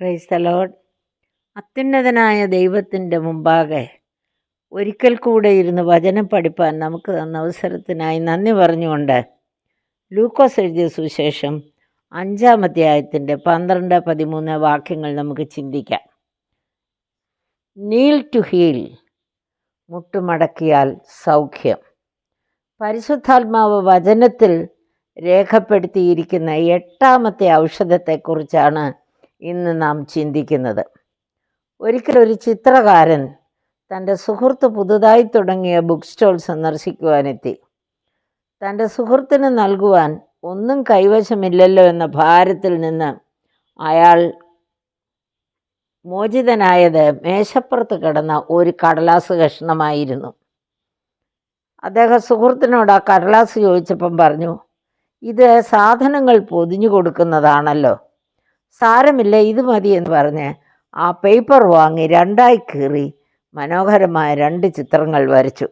Praise the load അത്യുന്നതനായ ദൈവത്തിന്റെ മുമ്പാകെ ഒരിക്കൽ കൂടെ ഇരുന്ന് വചനം പഠിപ്പാൻ നമുക്ക് തന്ന അവസരത്തിനായി നന്ദി പറഞ്ഞുകൊണ്ട് ലൂക്കോസ് എഴുതിയ സുശേഷം അഞ്ചാം അധ്യായത്തിന്റെ പന്ത്രണ്ട് പതിമൂന്ന് വാക്യങ്ങൾ നമുക്ക് ചിന്തിക്കാം. നീൽ ടു ഹീൽ മുട്ടുമടക്കിയാൽ സൗഖ്യം. പരിശുദ്ധാത്മാവ് വചനത്തിൽ രേഖപ്പെടുത്തിയിരിക്കുന്ന എട്ടാമത്തെ ഔഷധത്തെക്കുറിച്ചാണ് ഇന്ന് നാം ചിന്തിക്കുന്നത്. ഒരിക്കൽ ഒരു ചിത്രകാരൻ തന്റെ സുഹൃത്ത് പുതുതായി തുടങ്ങിയ ബുക്ക് സ്റ്റോൾ സന്ദർശിക്കുവാനെത്തി. തന്റെ സുഹൃത്തിന് നൽകുവാൻ ഒന്നും കൈവശമില്ലല്ലോ എന്ന ഭാരത്തിൽ നിന്ന് അയാൾ മോചിതനായത് മേശപ്പുറത്ത് കിടന്ന ഒരു കടലാസ് കഷ്ണമായിരുന്നു. അദ്ദേഹം സുഹൃത്തിനോട് ആ കടലാസ് ചോദിച്ചപ്പം പറഞ്ഞു ഇത് സാധനങ്ങൾ പൊതിഞ്ഞു കൊടുക്കുന്നതാണല്ലോ. സാരമില്ല ഇത് മതി എന്ന് പറഞ്ഞ് ആ പേപ്പർ വാങ്ങി രണ്ടായി കീറി മനോഹരമായ രണ്ട് ചിത്രങ്ങൾ വരച്ചു.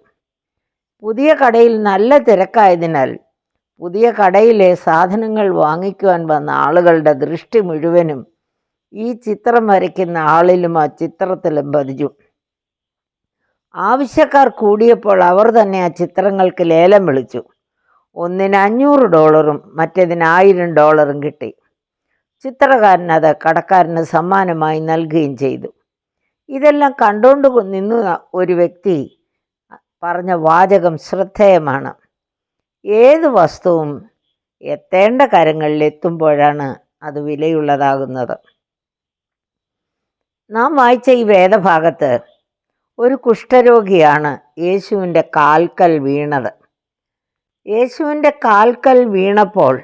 പുതിയ കടയിൽ നല്ല തിരക്കായതിനാൽ പുതിയ കടയിലെ സാധനങ്ങൾ വാങ്ങിക്കുവാൻ വന്ന ആളുകളുടെ ദൃഷ്ടി മുഴുവനും ഈ ചിത്രം വരയ്ക്കുന്ന ആളിലും ആ ചിത്രത്തിലും പതിച്ചു ആവശ്യക്കാർ കൂടിയപ്പോൾ അവർ തന്നെ ആ ചിത്രങ്ങൾക്ക് ലേലം വിളിച്ചു. ഒന്നിന് അഞ്ഞൂറ് ഡോളറും മറ്റേതിന് ആയിരം ഡോളറും കിട്ടി. ചിത്രകാരൻ അത് കടക്കാരന് സമ്മാനമായി നൽകുകയും ചെയ്തു. ഇതെല്ലാം കണ്ടുകൊണ്ട് നിന്ന ഒരു വ്യക്തി പറഞ്ഞ വാചകം ശ്രദ്ധേയമാണ്. ഏത് വസ്തുവും എത്തേണ്ട കരങ്ങളിൽ എത്തുമ്പോഴാണ് അത് വിലയുള്ളതാകുന്നത്. നാം വായിച്ച ഈ വേദഭാഗത്ത് ഒരു കുഷ്ഠരോഗിയാണ് യേശുവിന്റെ കാൽക്കൽ വീണത്. യേശുവിന്റെ കാൽക്കൽ വീണപ്പോൾ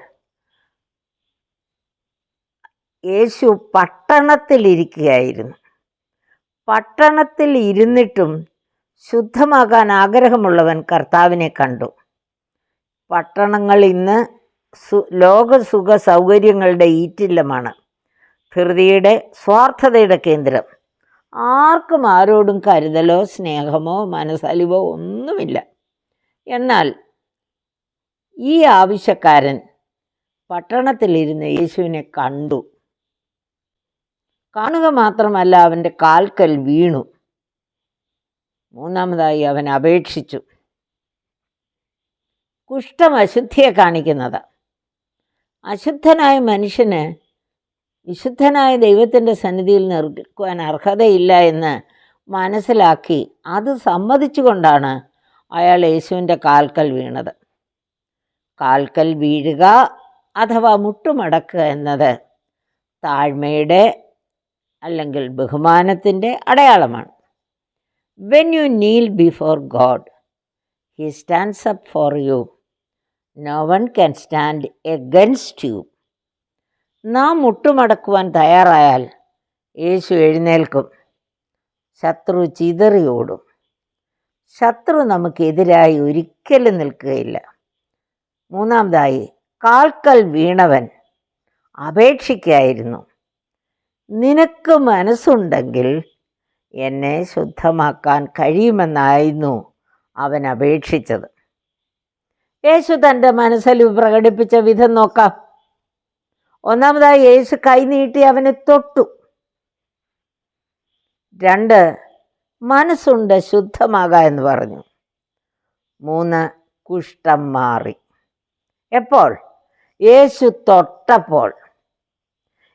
യേശു പട്ടണത്തിലിരിക്കുകയായിരുന്നു. പട്ടണത്തിൽ ഇരുന്നിട്ടും ശുദ്ധമാകാൻ ആഗ്രഹമുള്ളവൻ കർത്താവിനെ കണ്ടു. പട്ടണങ്ങൾ ഇന്ന് സു ലോകസുഖ സൗകര്യങ്ങളുടെ ഈറ്റില്ലമാണ്. ധൃതിയുടെ സ്വാർത്ഥതയുടെ കേന്ദ്രം. ആർക്കും ആരോടും കരുതലോ സ്നേഹമോ മനസ്സലിവോ ഒന്നുമില്ല. എന്നാൽ ഈ ആവശ്യക്കാരൻ പട്ടണത്തിലിരുന്ന് യേശുവിനെ കണ്ടു. കാണുക മാത്രമല്ല അവന്റെ കാൽക്കൽ വീണു. മൂന്നാമതായി അവൻ അപേക്ഷിച്ചു. കുഷ്ഠം അശുദ്ധിയെ കാണിക്കുന്നത്. അശുദ്ധനായ മനുഷ്യന് വിശുദ്ധനായ ദൈവത്തിന്റെ സന്നിധിയിൽ നിൽക്കുവാൻ അർഹതയില്ല എന്ന് മനസ്സിലാക്കി അത് സമ്മതിച്ചുകൊണ്ടാണ് അയാൾ യേശുവിന്റെ കാൽക്കൽ വീണത്. കാൽക്കൽ വീഴുക അഥവാ മുട്ടുമടക്കുക എന്നത് താഴ്മയുടെ അല്ലെങ്കിൽ ബഹുമാനത്തിന്റെ അടയാളമാണ്. When you kneel before God he stands up for you no one can stand against you നാം മുട്ടുമടക്കുവാൻ തയ്യാറായാൽ യേശു എഴുന്നേൽക്കും. ശത്രു ചിതറി ഓടും ശത്രു നമുക്കെതിരായി ഒരിക്കലും നിൽക്കുകയില്ല. മൂന്നാമതായി കാൽക്കൽ വീണവൻ അപേക്ഷിക്കായിരുന്നു. നിനക്ക് മനസ്സുണ്ടെങ്കിൽ എന്നെ ശുദ്ധമാക്കാൻ കഴിയുമെന്നായിരുന്നു അവൻ അപേക്ഷിച്ചത്. യേശു തന്റെ മനസ്സിൽ പ്രകടിപ്പിച്ച വിധം നോക്കാം. ഒന്നാമതായി യേശു കൈനീട്ടി അവനെ തൊട്ടു. രണ്ട് മനസ്സുണ്ട് ശുദ്ധമാകാ എന്ന് പറഞ്ഞു. മൂന്ന് കുഷ്ഠം മാറി. എപ്പോൾ? യേശു തൊട്ടപ്പോൾ.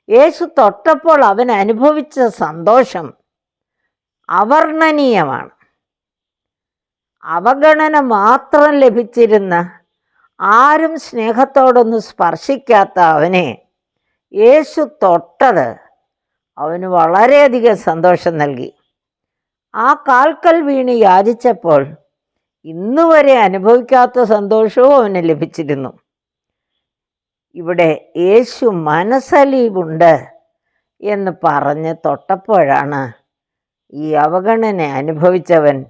യേശു തൊട്ടപ്പോൾ അവൻ അനുഭവിച്ച സന്തോഷം അവർണനീയമാണ്. അവഗണന മാത്രം ലഭിച്ചിരുന്ന ആരും സ്നേഹത്തോടൊന്നും സ്പർശിക്കാത്ത അവനെ യേശു തൊട്ടത് അവന് വളരെയധികം സന്തോഷം നൽകി. ആ കാൽക്കൽ വീണ് യാചിച്ചപ്പോൾ ഇന്നുവരെ അനുഭവിക്കാത്ത സന്തോഷവും അവന് ലഭിച്ചിരുന്നു. ഇവിടെ യേശു മനസ്സലീവുണ്ട് എന്ന് പറഞ്ഞ് തൊട്ടപ്പോഴാണ് ഈ അവഗണന അനുഭവിച്ചവൻ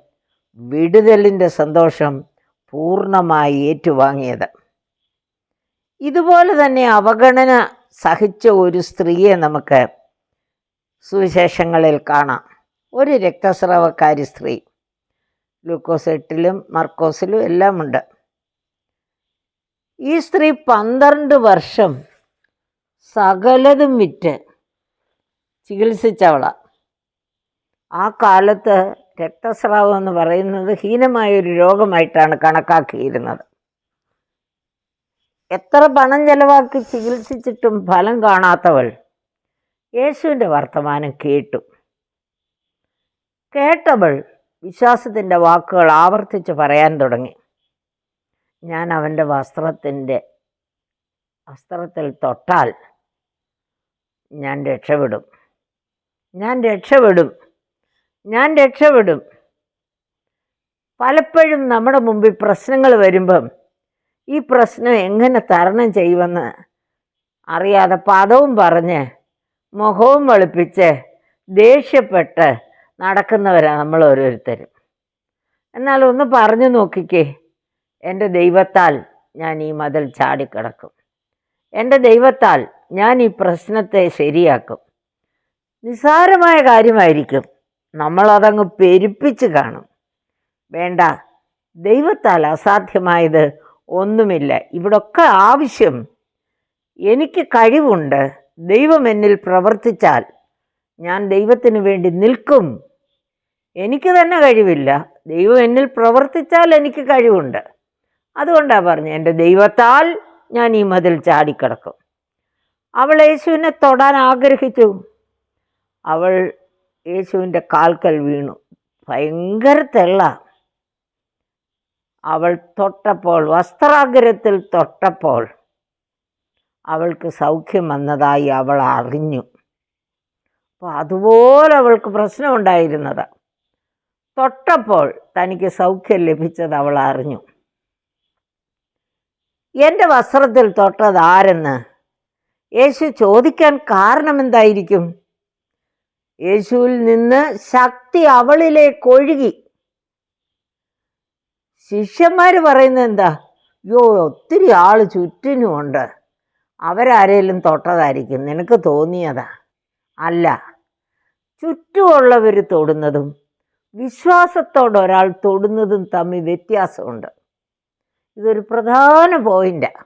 വിടുതലിന്റെ സന്തോഷം പൂർണമായി ഏറ്റുവാങ്ങിയത്. ഇതുപോലെ തന്നെ അവഗണന സഹിച്ച ഒരു സ്ത്രീയെ നമുക്ക് സുവിശേഷങ്ങളിൽ കാണാം. ഒരു രക്തസ്രാവക്കാരി സ്ത്രീ. ഗ്ലൂക്കോസ് എട്ടിലും മർക്കോസിലും എല്ലാം ഉണ്ട് ഈ സ്ത്രീ പന്ത്രണ്ട് വർഷം സകലതും വിറ്റ് ചികിത്സിച്ചവള. ആ കാലത്ത് രക്തസ്രാവം എന്ന് പറയുന്നത് ഹീനമായൊരു രോഗമായിട്ടാണ് കണക്കാക്കിയിരുന്നത്. എത്ര പണം ചെലവാക്കി ചികിത്സിച്ചിട്ടും ഫലം കാണാത്തവൾ യേശുവിന്റെ വർത്തമാനം കേട്ടു. കേട്ടവൾ വിശ്വാസത്തിന്റെ വാക്കുകൾ ആവർത്തിച്ച് പറയാൻ തുടങ്ങി. ഞാൻ അവന്റെ വസ്ത്രത്തിന്റെ വസ്ത്രത്തിൽ തൊട്ടാൽ ഞാൻ രക്ഷപ്പെടും. ഞാൻ രക്ഷപ്പെടും. ഞാൻ രക്ഷപ്പെടും. പലപ്പോഴും നമ്മുടെ മുമ്പിൽ പ്രശ്നങ്ങൾ വരുമ്പം ഈ പ്രശ്നം എങ്ങനെ തരണം ചെയ്യുമെന്ന് അറിയാതെ പദവും പറഞ്ഞ് മുഖവും വെളുപ്പിച്ച് ദേഷ്യപ്പെട്ട് നടക്കുന്നവരാണ് നമ്മൾ ഓരോരുത്തരും. എന്നാൽ ഒന്ന് പറഞ്ഞു നോക്കിക്കേ. എന്റെ ദൈവത്താൽ ഞാൻ ഈ മതിൽ ചാടിക്കിടക്കും. എന്റെ ദൈവത്താൽ ഞാൻ ഈ പ്രശ്നത്തെ ശരിയാക്കും. നിസ്സാരമായ കാര്യമായിരിക്കും. നമ്മളതങ്ങ് പെരുപ്പിച്ച് കാണും. വേണ്ട ദൈവത്താൽ അസാധ്യമായത് ഒന്നുമില്ല. ഇവിടൊക്കെ ആവശ്യം എനിക്ക് കഴിവുണ്ട്. ദൈവം എന്നിൽ പ്രവർത്തിച്ചാൽ ഞാൻ ദൈവത്തിന് വേണ്ടി നിൽക്കും. എനിക്ക് തന്നെ കഴിവില്ല. ദൈവം എന്നിൽ പ്രവർത്തിച്ചാൽ എനിക്ക് കഴിവുണ്ട്. അതുകൊണ്ടാണ് പറഞ്ഞു എന്റെ ദൈവത്താൽ ഞാൻ ഈ മതിൽ ചാടിക്കിടക്കും. അവൾ യേശുവിനെ തൊടാൻ ആഗ്രഹിച്ചു. അവൾ യേശുവിന്റെ കാൽക്കൽ വീണു. ഭയങ്കര തെള്ള. അവൾ തൊട്ടപ്പോൾ വസ്ത്രാഗ്രഹത്തിൽ തൊട്ടപ്പോൾ അവൾക്ക് സൗഖ്യം വന്നതായി അവൾ അറിഞ്ഞു. അപ്പോൾ അതുപോലെ അവൾക്ക് പ്രശ്നമുണ്ടായിരുന്നത് തൊട്ടപ്പോൾ തനിക്ക് സൗഖ്യം ലഭിച്ചത് അവൾ അറിഞ്ഞു. എന്റെ വസ്ത്രത്തിൽ തൊട്ടത് ആരെന്ന്? യേശു ചോദിക്കാൻ കാരണമെന്തായിരിക്കും യേശുവിൽ നിന്ന് ശക്തി അവളിലേക്ക് ഒഴുകി. ശിഷ്യന്മാർ പറയുന്നത് എന്താ? യോ ഒത്തിരി ആൾ ചുറ്റിനുമുണ്ട്. അവരാരേലും തൊട്ടതായിരിക്കും. നിനക്ക് തോന്നിയതാ? അല്ല. ചുറ്റുമുള്ളവർ തൊടുന്നതും വിശ്വാസത്തോടെ ഒരാൾ തൊടുന്നതും തമ്മിൽ വ്യത്യാസമുണ്ട്. ഇതൊരു പ്രധാന പോയിന്റാണ്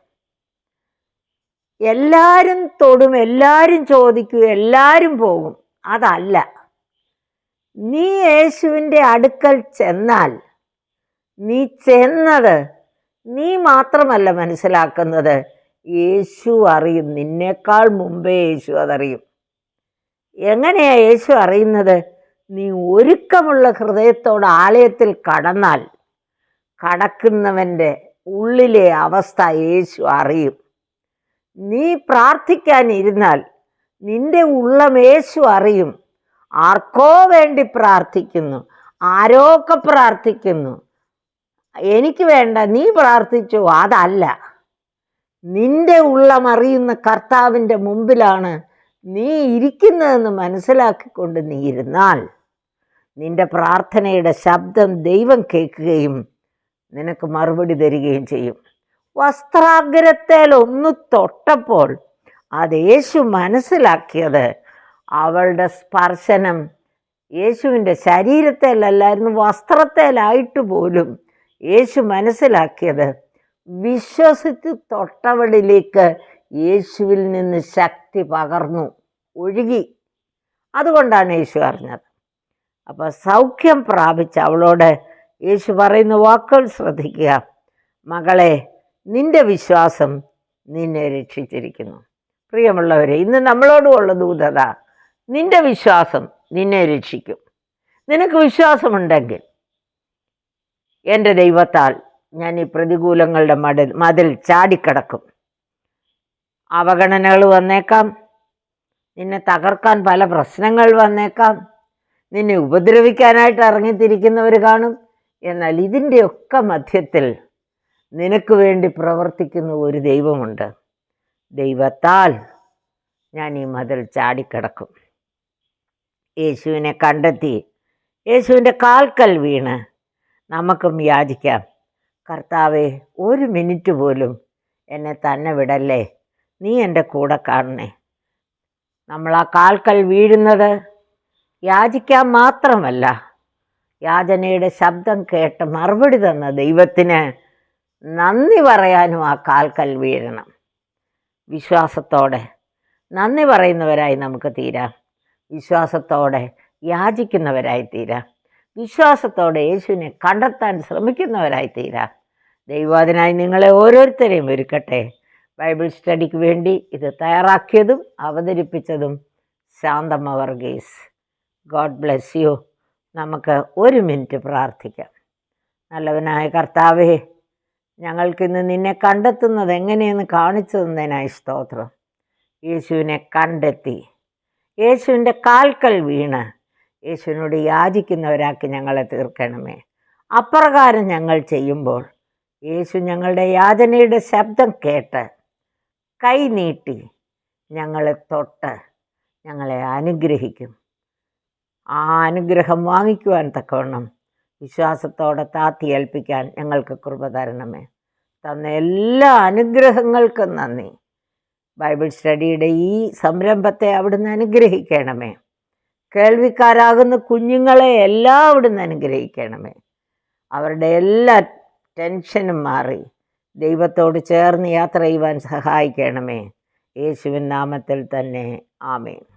എല്ലാവരും തൊടും എല്ലാവരും ചോദിക്കും എല്ലാവരും പോകും. അതല്ല. നീ യേശുവിന്റെ അടുക്കൽ ചെന്നാൽ നീ ചെന്നത് നീ മാത്രമല്ല മനസ്സിലാക്കുന്നത് യേശു അറിയും. നിന്നേക്കാൾ മുമ്പേ യേശു അതറിയും. എങ്ങനെയാ യേശു അറിയുന്നത്? നീ ഒരുക്കമുള്ള ഹൃദയത്തോട് ആലയത്തിൽ കടന്നാൽ കടക്കുന്നവന്റെ ഉള്ളിലെ അവസ്ഥ യേശു അറിയും. നീ പ്രാർത്ഥിക്കാനിരുന്നാൽ നിന്റെ ഉള്ളം യേശു അറിയും. ആർക്കോ വേണ്ടി പ്രാർത്ഥിക്കുന്നു. ആരോക്കെ പ്രാർത്ഥിക്കുന്നു? എനിക്ക് വേണ്ട നീ പ്രാർത്ഥിച്ചു. അതല്ല. നിന്റെ ഉള്ളം അറിയുന്ന കർത്താവിന്റെ മുമ്പിലാണ് നീ ഇരിക്കുന്നതെന്ന് മനസ്സിലാക്കിക്കൊണ്ട് നീ ഇരുന്നാൽ നിന്റെ പ്രാർത്ഥനയുടെ ശബ്ദം ദൈവം കേൾക്കുകയും നിനക്ക് മറുപടി തരികയും ചെയ്യും. വസ്ത്രാഗ്രത്തേൽ ഒന്ന് തൊട്ടപ്പോൾ അത് യേശു മനസ്സിലാക്കിയത് അവളുടെ സ്പർശനം യേശുവിന്റെ ശരീരത്തേലല്ലായിരുന്നു വസ്ത്രത്തേലായിട്ട് പോലും യേശു മനസ്സിലാക്കിയത്. വിശ്വസിച്ച് തൊട്ടവളിലേക്ക് യേശുവിൽ നിന്ന് ശക്തി പകർന്നു ഒഴുകി. അതുകൊണ്ടാണ് യേശു അറിഞ്ഞത്. അപ്പോൾ സൗഖ്യം പ്രാപിച്ച അവളോട് യേശു പറയുന്ന വാക്കുകൾ ശ്രദ്ധിക്കുക. മകളെ നിന്റെ വിശ്വാസം നിന്നെ രക്ഷിച്ചിരിക്കുന്നു. പ്രിയമുള്ളവരെ ഇന്ന് നമ്മളോടുമുള്ള ദൂതത നിന്റെ വിശ്വാസം നിന്നെ രക്ഷിക്കും. നിനക്ക് വിശ്വാസമുണ്ടെങ്കിൽ എന്റെ ദൈവത്താൽ ഞാൻ ഈ പ്രതികൂലങ്ങളുടെ മടൽ മതിൽ ചാടിക്കടക്കും. അവഗണനകൾ വന്നേക്കാം. നിന്നെ തകർക്കാൻ പല പ്രശ്നങ്ങൾ വന്നേക്കാം. നിന്നെ ഉപദ്രവിക്കാനായിട്ട് ഇറങ്ങിത്തിരിക്കുന്നവർ കാണും. എന്നാൽ ഇതിന്റെയൊക്കെ മധ്യത്തിൽ നിനക്ക് വേണ്ടി പ്രവർത്തിക്കുന്ന ഒരു ദൈവമുണ്ട്. ദൈവത്താൽ ഞാൻ ഈ മതിൽ ചാടിക്കിടക്കും. യേശുവിനെ കണ്ടെത്തി. യേശുവിന്റെ കാൽക്കൽ വീണ്. നമുക്കും യാചിക്കാം. കർത്താവെ ഒരു മിനിറ്റ് പോലും എന്നെ തന്നെ വിടല്ലേ? നീ എന്റെ കൂടെ കാണണേ. നമ്മൾ ആ കാൽക്കൽ വീഴുന്നത് യാചിക്കാൻ മാത്രമല്ല യാചനയുടെ ശബ്ദം കേട്ട് മറുപടി തന്ന ദൈവത്തിന് നന്ദി പറയാനും ആ കാൽക്കൽ വീഴണം. വിശ്വാസത്തോടെ നന്ദി പറയുന്നവരായി നമുക്ക് തീരാം. വിശ്വാസത്തോടെ യാചിക്കുന്നവരായി തീരാം. വിശ്വാസത്തോടെ യേശുവിനെ കണ്ടെത്താൻ ശ്രമിക്കുന്നവരായി തീരാം. ദൈവം അതിനായി നിങ്ങളെ ഓരോരുത്തരെയും ഒരുക്കട്ടെ. ബൈബിൾ സ്റ്റഡിക്ക് വേണ്ടി ഇത് തയ്യാറാക്കിയതും അവതരിപ്പിച്ചതും Shanthamma Varghese. God bless you. നമുക്ക് ഒരു മിനിറ്റ് പ്രാർത്ഥിക്കാം. നല്ലവനായ കർത്താവേ ഞങ്ങൾക്കിന്ന് നിന്നെ കണ്ടെത്തുന്നത് എങ്ങനെയെന്ന് കാണിച്ചു തന്നതിനായി സ്തോത്രം. യേശുവിനെ കണ്ടെത്തി. യേശുവിന്റെ കാൽക്കൽ വീണ്. യേശുവിനോട് യാചിക്കുന്നവരാക്കി ഞങ്ങളെ തീർക്കണമേ. അപ്രകാരം ഞങ്ങൾ ചെയ്യുമ്പോൾ യേശു ഞങ്ങളുടെ യാചനയുടെ ശബ്ദം കേട്ട് കൈ നീട്ടി ഞങ്ങളെ തൊട്ട് ഞങ്ങളെ അനുഗ്രഹിക്കും. ആ അനുഗ്രഹം വാങ്ങിക്കുവാൻ തക്കവണ്ണം വിശ്വാസത്തോടെ താത്തി ഏൽപ്പിക്കാൻ ഞങ്ങൾക്ക് കൃപ തരണമേ. തന്ന എല്ലാ അനുഗ്രഹങ്ങൾക്കും നന്ദി. ബൈബിൾ സ്റ്റഡിയുടെ ഈ സംരംഭത്തെ അവിടുന്ന് അനുഗ്രഹിക്കണമേ. കേൾവിക്കാരാകുന്ന കുഞ്ഞുങ്ങളെ എല്ലാം അവിടുന്ന് അനുഗ്രഹിക്കണമേ. അവരുടെ എല്ലാ ടെൻഷനും മാറി ദൈവത്തോട് ചേർന്ന് യാത്ര ചെയ്യുവാൻ സഹായിക്കണമേ. യേശുവിൻ നാമത്തിൽ തന്നെ. ആമേൻ.